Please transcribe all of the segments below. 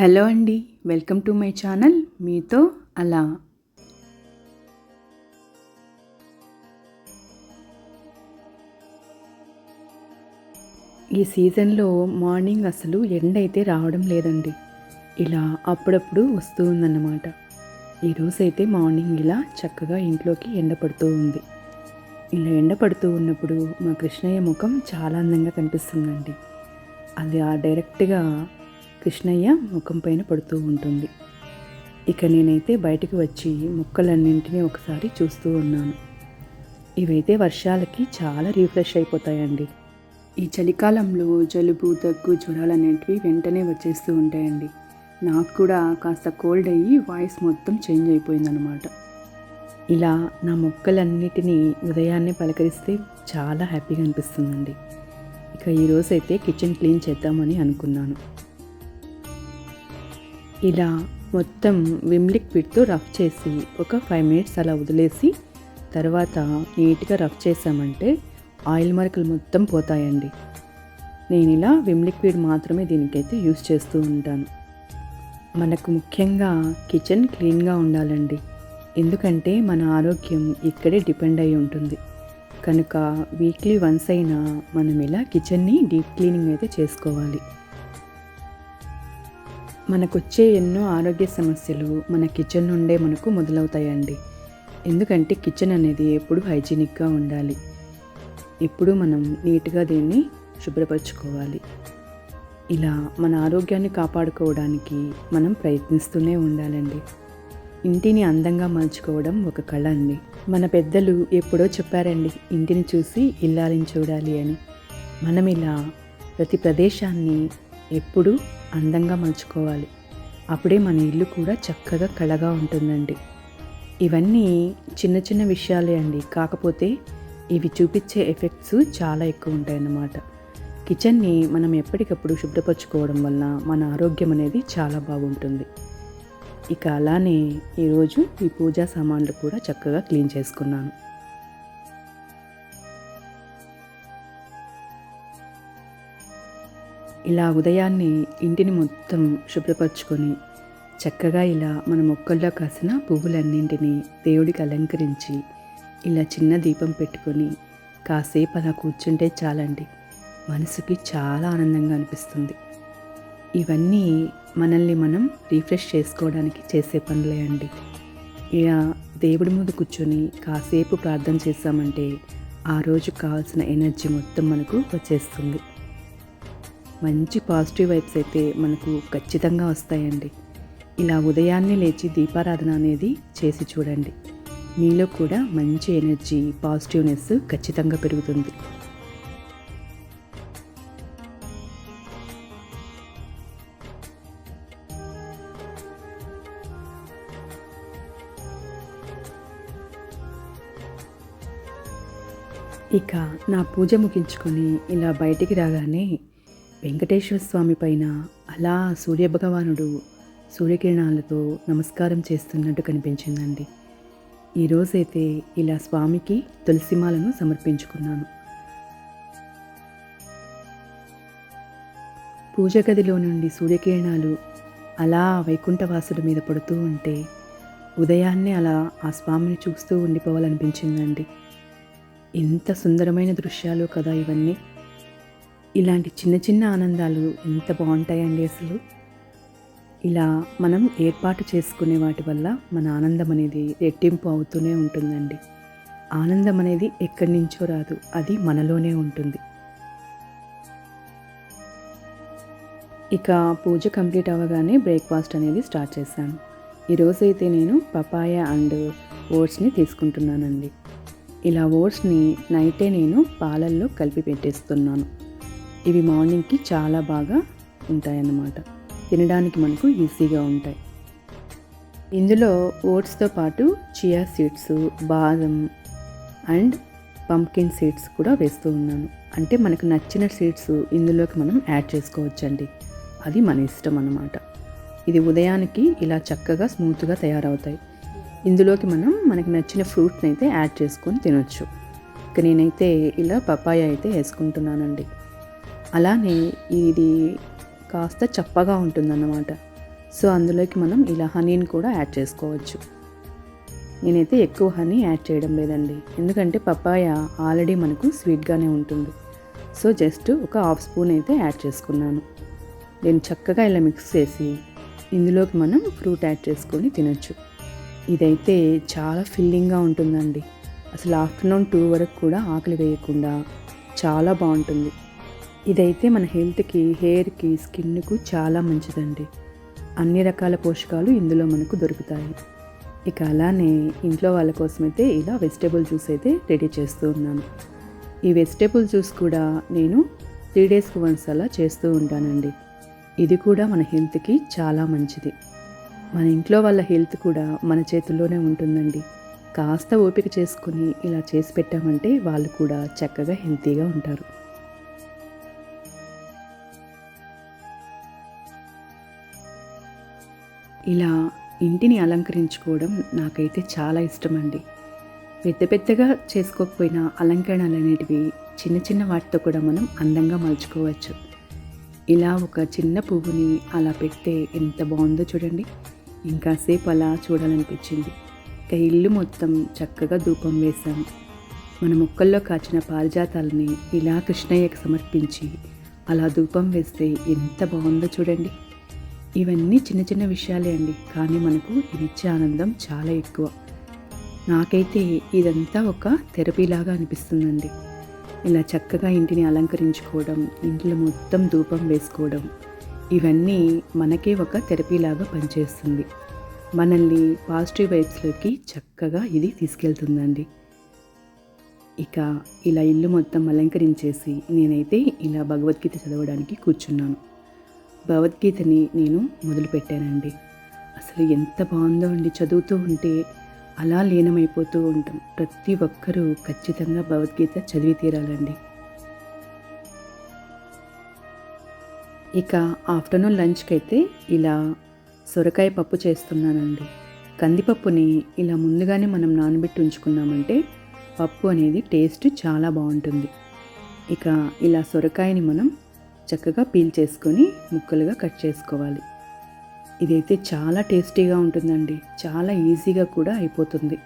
Hello అండి welcome to my channel మీతో అలా. ఈ సీజన్లో మార్నింగ్ అసలు ఎండ అయితే రావడం లేదండి. ఇలా అప్పుడప్పుడు వస్తూ ఉందన్నమాట. ఈరోజైతే మార్నింగ్ ఇలా చక్కగా ఇంట్లోకి ఎండ పడుతూ ఉంది. ఇలా ఎండ పడుతూ ఉన్నప్పుడు మా కృష్ణయ్య ముఖం చాలా అందంగా కనిపిస్తుందండి. అది ఆ డైరెక్ట్గా కృష్ణయ్య ముఖం పైన పడుతూ ఉంటుంది. ఇక నేనైతే బయటకు వచ్చి మొక్కలన్నింటినీ ఒకసారి చూస్తూ ఉన్నాను. ఇవైతే వర్షాలకి చాలా రీఫ్రెష్ అయిపోతాయండి. ఈ చలికాలంలో జలుబు దగ్గు జ్వరాలు వెంటనే వచ్చేస్తూ ఉంటాయండి. నాకు కూడా కాస్త కోల్డ్ అయ్యి వాయిస్ మొత్తం చేంజ్ అయిపోయిందనమాట ఇలా నా మొక్కలన్నిటినీ ఉదయాన్నే పలకరిస్తే చాలా హ్యాపీగా అనిపిస్తుందండి. ఇక ఈరోజు అయితే కిచెన్ క్లీన్ చేద్దామని అనుకున్నాను. ఇలా మొత్తం విమ్ లిక్విడ్తో రఫ్ చేసి ఒక ఫైవ్ మినిట్స్ అలా వదిలేసి తర్వాత నీట్గా రఫ్ చేసామంటే ఆయిల్ మరకలు మొత్తం పోతాయండి. నేను ఇలా విమ్ లిక్విడ్ మాత్రమే దీనికైతే యూస్ చేస్తూ ఉంటాను. మనకు ముఖ్యంగా కిచెన్ క్లీన్గా ఉండాలండి. ఎందుకంటే మన ఆరోగ్యం ఇక్కడే డిపెండ్ అయి ఉంటుంది. కనుక వీక్లీ వన్స్ అయినా మనం ఇలా కిచెన్ని డీప్ క్లీనింగ్ అయితే చేసుకోవాలి. మనకొచ్చే ఎన్నో ఆరోగ్య సమస్యలు మన కిచెన్ నుండే మనకు మొదలవుతాయండి. ఎందుకంటే కిచెన్ అనేది ఎప్పుడు హైజీనిక్గా ఉండాలి. ఎప్పుడు మనం నీట్గా దీన్ని శుభ్రపరచుకోవాలి. ఇలా మన ఆరోగ్యాన్ని కాపాడుకోవడానికి మనం ప్రయత్నిస్తూనే ఉండాలండి. ఇంటిని అందంగా మలుచుకోవడం ఒక కళ అండి. మన పెద్దలు ఎప్పుడో చెప్పారండి ఇంటిని చూసి ఇల్లాలని చూడాలి అని. మనం ఇలా ప్రతి ప్రదేశాన్ని ఎప్పుడూ అందంగా మలుచుకోవాలి. అప్పుడే మన ఇల్లు కూడా చక్కగా కళగా ఉంటుందండి. ఇవన్నీ చిన్న చిన్న విషయాలే అండి. కాకపోతే ఇవి చూపించే ఎఫెక్ట్స్ చాలా ఎక్కువ ఉంటాయన్నమాట. కిచెన్ని మనం ఎప్పటికప్పుడు శుభ్రపరచుకోవడం వల్ల మన ఆరోగ్యం అనేది చాలా బాగుంటుంది. ఇక అలానే ఈరోజు ఈ పూజా సామాన్లు కూడా చక్కగా క్లీన్ చేసుకున్నాను. ఇలా ఉదయాన్నే ఇంటిని మొత్తం శుభ్రపరచుకొని చక్కగా ఇలా మన మొక్కల్లో కాసిన పువ్వులన్నింటినీ దేవుడికి అలంకరించి ఇలా చిన్న దీపం పెట్టుకొని కాసేపు అలా కూర్చుంటే చాలండి. మనసుకి చాలా ఆనందంగా అనిపిస్తుంది. ఇవన్నీ మనల్ని మనం రీఫ్రెష్ చేసుకోవడానికి చేసే పనులే అండి. ఇలా దేవుడి ముందు కూర్చొని కాసేపు ప్రార్థన చేశామంటే ఆ రోజు కావాల్సిన ఎనర్జీ మొత్తం మనకు వచ్చేస్తుంది. మంచి పాజిటివ్ వైబ్స్ అయితే మనకు ఖచ్చితంగా వస్తాయండి. ఇలా ఉదయాన్నే లేచి దీపారాధన అనేది చేసి చూడండి. మీలో కూడా మంచి ఎనర్జీ పాజిటివ్నెస్ ఖచ్చితంగా పెరుగుతుంది. ఇక నా పూజ ముగించుకొని ఇలా బయటికి రాగానే వెంకటేశ్వర స్వామి పైన అలా సూర్యభగవానుడు సూర్యకిరణాలతో నమస్కారం చేస్తున్నట్టు కనిపించిందండి. ఈరోజైతే ఇలా స్వామికి తులసిమాలను సమర్పించుకున్నాను. పూజ గదిలో నుండి సూర్యకిరణాలు అలా వైకుంఠవాసుడి మీద పడుతూ ఉంటే ఉదయాన్నే అలా ఆ స్వామిని చూస్తూ ఉండిపోవాలనిపించిందండి. ఎంత సుందరమైన దృశ్యాలు కదా ఇవన్నీ. ఇలాంటి చిన్న చిన్న ఆనందాలు ఎంత బాగుంటాయండి అసలు? ఇలా మనం ఏర్పాటు చేసుకునే వాటి వల్ల మన ఆనందం అనేది రెట్టింపు అవుతూనే ఉంటుందండి. ఆనందం అనేది ఎక్కడి నుంచో రాదు అది మనలోనే ఉంటుంది. ఇక పూజ కంప్లీట్ అవ్వగానే బ్రేక్ఫాస్ట్ అనేది స్టార్ట్ చేశాను. ఈరోజు అయితే నేను పపాయ అండ్ ఓట్స్ని తీసుకుంటున్నానండి. ఇలా ఓట్స్ని నైటే నేను పాలల్లో కలిపి పెట్టేస్తున్నాను. ఇవి మార్నింగ్కి చాలా బాగా ఉంటాయన్నమాట. తినడానికి మనకు ఈజీగా ఉంటాయి. ఇందులో ఓట్స్తో పాటు చియా సీడ్స్ బాదం అండ్ పంకిన్ సీడ్స్ కూడా వేస్తూ ఉన్నాను. అంటే మనకు నచ్చిన సీడ్స్ ఇందులోకి మనం యాడ్ చేసుకోవచ్చండి. అది మన ఇష్టం అన్నమాట. ఇది ఉదయానికి ఇలా చక్కగా స్మూత్గా తయారవుతాయి. ఇందులోకి మనం మనకు నచ్చిన ఫ్రూట్ని అయితే యాడ్ చేసుకొని తినొచ్చు. ఇక నేనైతే ఇలా పపాయ అయితే వేసుకుంటున్నానండి. అలానే ఇది కాస్త చప్పగా ఉంటుందన్నమాట. సో అందులోకి మనం ఇలా హనీని కూడా యాడ్ చేసుకోవచ్చు. నేనైతే ఎక్కువ హనీ యాడ్ చేయడం లేదండి. ఎందుకంటే పపాయ ఆల్రెడీ మనకు స్వీట్గానే ఉంటుంది. సో జస్ట్ ఒక హాఫ్ స్పూన్ అయితే యాడ్ చేసుకున్నాను. దీన్ని చక్కగా ఇలా మిక్స్ చేసి ఇందులోకి మనం ఫ్రూట్ యాడ్ చేసుకొని తినొచ్చు. ఇదైతే చాలా ఫిల్లింగ్గా ఉంటుందండి. అసలు ఆఫ్టర్నూన్ టూ వరకు కూడా ఆకలి వేయకుండా చాలా బాగుంటుంది. ఇదైతే మన హెల్త్కి హెయిర్కి స్కిన్కు చాలా మంచిదండి. అన్ని రకాల పోషకాలు ఇందులో మనకు దొరుకుతాయి. ఇక అలానే ఇంట్లో వాళ్ళ కోసమైతే ఇలా వెజిటేబుల్ జ్యూస్ అయితే రెడీ చేస్తూ ఉన్నాను. ఈ వెజిటేబుల్ జ్యూస్ కూడా నేను త్రీ డేస్కి వన్స్ అలా చేస్తూ ఉంటానండి. ఇది కూడా మన హెల్త్కి చాలా మంచిది. మన ఇంట్లో వాళ్ళ హెల్త్ కూడా మన చేతుల్లోనే ఉంటుందండి. కాస్త ఓపిక చేసుకుని ఇలా చేసి పెట్టామంటే వాళ్ళు కూడా చక్కగా హెల్తీగా ఉంటారు. ఇలా ఇంటిని అలంకరించుకోవడం నాకైతే చాలా ఇష్టం అండి పెద్ద పెద్దగా చేసుకోకపోయినా అలంకరణలు అనేటివి చిన్న చిన్న వాటితో కూడా మనం అందంగా మలుచుకోవచ్చు. ఇలా ఒక చిన్న పువ్వుని అలా పెడితే ఎంత బాగుందో చూడండి. ఇంకాసేపు అలా చూడాలనిపించింది. ఇక ఇల్లు మొత్తం చక్కగా ధూపం వేశాం మన మొక్కల్లో కాచిన పారిజాతాలని ఇలా కృష్ణయ్యకు సమర్పించి అలా ధూపం వేస్తే ఎంత బాగుందో చూడండి. ఇవన్నీ చిన్న చిన్న విషయాలే అండి. కానీ మనకు ఇది ఇచ్చే ఆనందం చాలా ఎక్కువ. నాకైతే ఇదంతా ఒక థెరపీలాగా అనిపిస్తుందండి. ఇలా చక్కగా ఇంటిని అలంకరించుకోవడం ఇంట్లో మొత్తం ధూపం వేసుకోవడం ఇవన్నీ మనకే ఒక థెరపీలాగా పనిచేస్తుంది. మనల్ని పాజిటివ్ వైబ్స్లోకి చక్కగా ఇది తీసుకెళ్తుందండి. ఇక ఇలా ఇల్లు మొత్తం అలంకరించేసి నేనైతే ఇలా భగవద్గీత చదవడానికి కూర్చున్నాను. భగవద్గీతని నేను మొదలుపెట్టానండి. అసలు ఎంత బాగుందో అండి చదువుతూ ఉంటే అలా లీనమైపోతూ ఉంటాం. ప్రతి ఒక్కరూ ఖచ్చితంగా భగవద్గీత చదివి తీరాలండి. ఇక ఆఫ్టర్నూన్ లంచ్కి అయితే ఇలా సొరకాయ పప్పు చేస్తున్నానండి. కందిపప్పుని ఇలా ముందుగానే మనం నానబెట్టి ఉంచుకున్నామంటే పప్పు అనేది టేస్ట్ చాలా బాగుంటుంది. ఇక ఇలా సొరకాయని మనం చక్కగా పీల్ చేసుకొని ముక్కలుగా కట్ చేసుకోవాలి. ఇదైతే చాలా టేస్టీగా ఉంటుందండి. చాలా ఈజీగా కూడా అయిపోతుంది.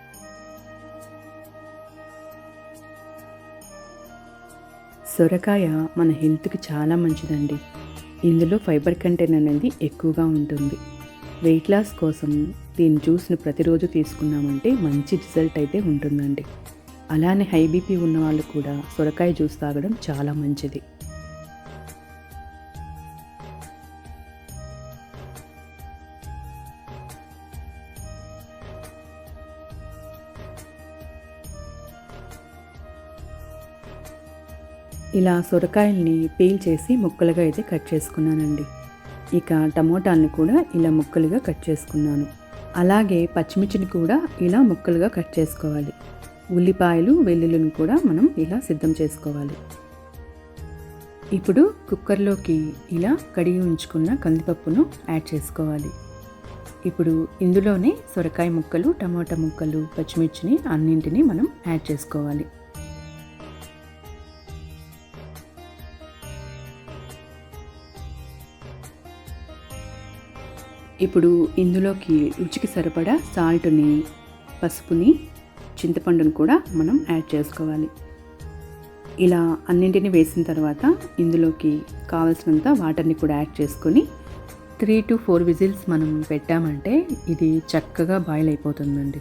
సొరకాయ మన హెల్త్కి చాలా మంచిదండి. ఇందులో ఫైబర్ కంటెంట్ అనేది ఎక్కువగా ఉంటుంది. వెయిట్ లాస్ కోసం దీని జ్యూస్ని ప్రతిరోజు తీసుకున్నామంటే మంచి రిజల్ట్ అయితే ఉంటుందండి. అలానే హై బీపీ ఉన్న వాళ్ళు కూడా సొరకాయ జ్యూస్ తాగడం చాలా మంచిది. ఇలా సొరకాయల్ని పీల్ చేసి ముక్కలుగా అయితే కట్ చేసుకున్నానండి. ఇక టమోటాలను కూడా ఇలా ముక్కలుగా కట్ చేసుకున్నాను. అలాగే పచ్చిమిర్చిని కూడా ఇలా ముక్కలుగా కట్ చేసుకోవాలి. ఉల్లిపాయలు వెల్లుల్లిని కూడా మనం ఇలా సిద్ధం చేసుకోవాలి. ఇప్పుడు కుక్కర్లోకి ఇలా కడిగి ఉంచుకున్న కందిపప్పును యాడ్ చేసుకోవాలి. ఇప్పుడు ఇందులోనే సొరకాయ ముక్కలు టమాటా ముక్కలు పచ్చిమిర్చిని అన్నింటినీ మనం యాడ్ చేసుకోవాలి. ఇప్పుడు ఇందులోకి రుచికి సరిపడా సాల్ట్ని పసుపుని చింతపండుని కూడా మనం యాడ్ చేసుకోవాలి. ఇలా అన్నింటిని వేసిన తర్వాత ఇందులోకి కావలసినంత వాటర్ని కూడా యాడ్ చేసుకొని త్రీ టు ఫోర్ విజిల్స్ మనం పెట్టామంటే ఇది చక్కగా బాయిల్ అయిపోతుందండి.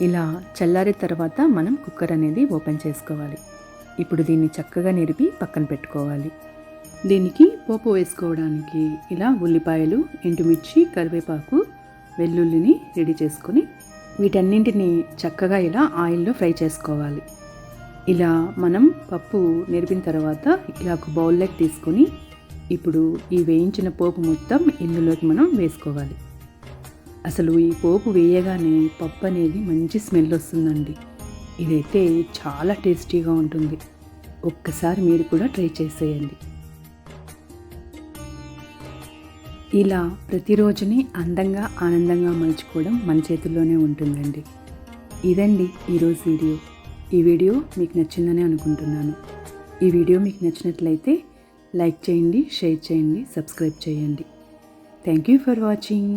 ఇలా చల్లారే తర్వాత మనం కుక్కర్ అనేది ఓపెన్ చేసుకోవాలి. ఇప్పుడు దీన్ని చక్కగా నిరిపి పక్కన పెట్టుకోవాలి. దీనికి పోపు వేసుకోవడానికి ఇలా ఉల్లిపాయలు ఎండుమిర్చి కరివేపాకు వెల్లుల్లిని రెడీ చేసుకొని వీటన్నింటిని చక్కగా ఇలా ఆయిల్లో ఫ్రై చేసుకోవాలి. ఇలా మనం పప్పు నిరిపిన తర్వాత ఇలా ఒక బౌల్లోకి తీసుకొని ఇప్పుడు ఈ వేయించిన పోపు మొత్తం ఇందులోకి మనం వేసుకోవాలి. అసలు ఈ పోపు వేయగానే పప్పు అనేది మంచి స్మెల్ వస్తుందండి. ఇదైతే చాలా టేస్టీగా ఉంటుంది. ఒక్కసారి మీరు కూడా ట్రై చేసేయండి. ఇలా ప్రతిరోజుని అందంగా ఆనందంగా మలుచుకోవడం మన చేతుల్లోనే ఉంటుందండి. ఇదండి ఈరోజు వీడియో. ఈ వీడియో మీకు నచ్చిందని అనుకుంటున్నాను. ఈ వీడియో మీకు నచ్చినట్లయితే లైక్ చేయండి షేర్ చేయండి సబ్స్క్రైబ్ చేయండి. Thank you for watching.